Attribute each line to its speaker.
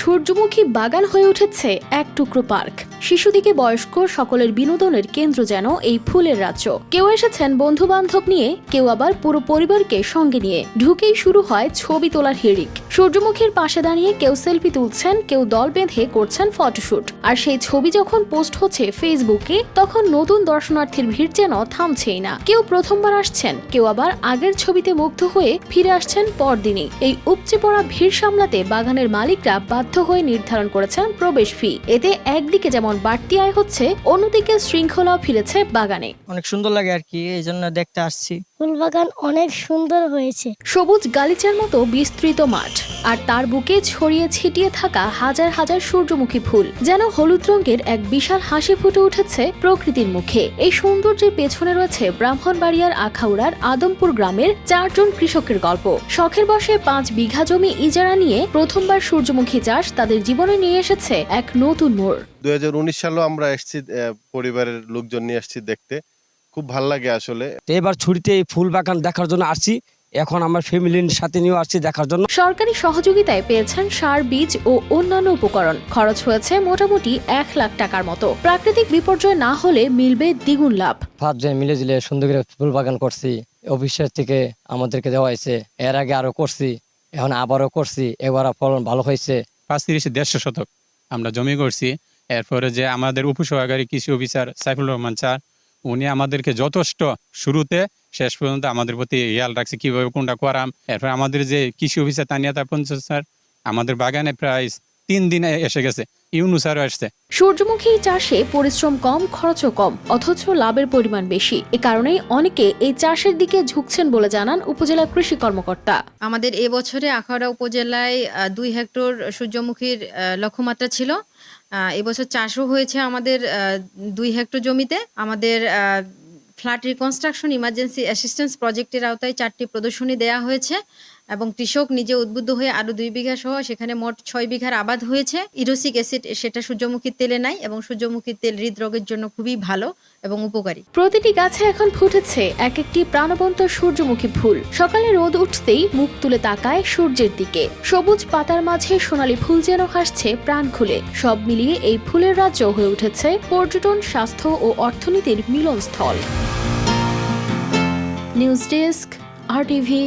Speaker 1: সূর্যমুখী বাগান হয়ে উঠেছে এক টুকরো পার্ক। শিশু থেকে বয়স্ক সকলের বিনোদনের কেন্দ্র যেন এই ফুলের রাজ্য। কেউ এসেছেন বন্ধু বান্ধব নিয়ে, কেউ আবার পুরো পরিবারকে সঙ্গে নিয়ে। ঢুকেই শুরু হয় ছবি তোলার হিড়িক। সূর্যমুখীর পাশে দাঁড়িয়ে কেউ সেলফি তুলছেন, কেউ দল বেঁধে করছেন ফটোশুট। আর সেই ছবি যখন পোস্ট হচ্ছে ফেসবুকে, তখন নতুন দর্শনার্থীর ভিড় যেন থামছেই না। কেউ প্রথমবার আসছেন, কেউ আবার আগের ছবিতে মুগ্ধ হয়ে ফিরে আসছেন পরদিনই। এই উপচে পড়া ভিড় সামলাতে বাগানের মালিকরা বাধ্য হয়ে নির্ধারণ করেছেন প্রবেশ ফি। এতে একদিকে যেমন বাড়তি আয় হচ্ছে অন্যদিকে শৃঙ্খলাও ফিরেছে বাগানে।
Speaker 2: অনেক সুন্দর লাগে আর কি এই জন্য দেখতে আসছি।
Speaker 3: ফুল বাগান অনেক সুন্দর হয়েছে।
Speaker 1: সবুজ গালিচার মতো বিস্তৃত মাঠ। আর তার বুকে ছড়িয়ে ছিটিয়ে থাকা হাজার হাজার সূর্যমুখী ফুল যেন হলুদ রঙের এক বিশাল হাসি ফুটে উঠেছে প্রকৃতির মুখে। এই সৌন্দর্যের পেছনে রয়েছে ব্রাহ্মণবাড়িয়ার আখাউড়ার আদমপুর গ্রামের চারজন কৃষকের গল্প। শখের বসে পাঁচ বিঘা জমি ইজারা নিয়ে প্রথমবার সূর্যমুখী চাষ তাদের জীবনে নিয়ে এসেছে এক নতুন মোড়।
Speaker 4: দুই হাজার উনিশ সালেও আমরা এসেছি আহ, পরিবারের লোকজন নিয়ে আসছি দেখতে। খুব ভালো লাগে আসলে।
Speaker 5: এবার ছুটিতে এই ফুল বাগান দেখার জন্য আসছি। এখন আমার ফ্যামিলির সাথে নিয়েও আসছি দেখার জন্য।
Speaker 1: সরকারি সহযোগিতায় পেয়েছেন সার বীজ ও অন্যান্য উপকরণ। খরচ হয়েছে মোটামুটি এক লাখ টাকার মতো। প্রাকৃতিক বিপর্যয় না হলে মিলবে দ্বিগুণ লাভ।
Speaker 6: পাঁচজন মিলে জিলে সুন্দর করে ফুল বাগান করছি অফিসের থেকে আমাদেরকে দেওয়া হয়েছে। এর আগে আরও করছি এখন আবারও করছি এবার ফলন ভালো হয়েছে।
Speaker 7: পাঁচ তিরিশে দেড়শো শতক আমরা জমি করছি। এরপরে যে আমাদের উপসহকারী কৃষি অফিসার সাইফুল রহমান স্যার উনি আমাদেরকে যথেষ্ট শুরুতে শেষ পর্যন্ত আমাদের প্রতি খেয়াল রাখছে কীভাবে কোনটা করাম? এরপর আমাদের যে কৃষি অফিসার তানিয়াতা পঞ্চায়েত স্যার আমাদের বাগানে প্রায় তিন দিনে এসে গেছে আসছে।
Speaker 1: সূর্যমুখী চাষে পরিশ্রম কম খরচও কম অথচ লাভের পরিমাণ বেশি। এ কারণেই অনেকে এই চাষের দিকে ঝুঁকছেন বলে জানান উপজেলা কৃষি কর্মকর্তা।
Speaker 8: আমাদের এবছরে আখাউড়া উপজেলায় আহ, দুই হেক্টর সূর্যমুখীর আহ, লক্ষ্যমাত্রা ছিল। আহ, এবছর চাষও হয়েছে আমাদের আহ, দুই হেক্টর জমিতে। আমাদের ফ্ল্যাট রিকনস্ট্রাকশন ইমার্জেন্সি অ্যাসিস্ট্যান্স প্রজেক্টের আওতায় চারটি প্রদর্শনী দেওয়া হয়েছে। এবং কৃষক নিজে উদ্বুদ্ধ হয়ে আরও দুই বিঘা সহ সেখানে মোট ছয় বিঘার আবাদ হয়েছে। ইরোসিক অ্যাসিড সেটা সূর্যমুখীর তেলে নাই এবং সূর্যমুখীর তেল হৃদরোগের জন্য খুবই ভালো এবং উপকারী।
Speaker 1: প্রতিটি গাছে এখন ফুটেছে এক একটি প্রাণবন্ত সূর্যমুখী ফুল। সকালে রোদ উঠতেই মুখ তুলে তাকায় সূর্যের দিকে। সবুজ পাতার মাঝে সোনালী ফুল যেন হাসছে প্রাণ খুলে। সব মিলিয়ে এই ফুলের রাজ্য হয়ে উঠেছে পর্যটন, স্বাস্থ্য ও অর্থনীতির মিলনস্থল। News desk, R TV.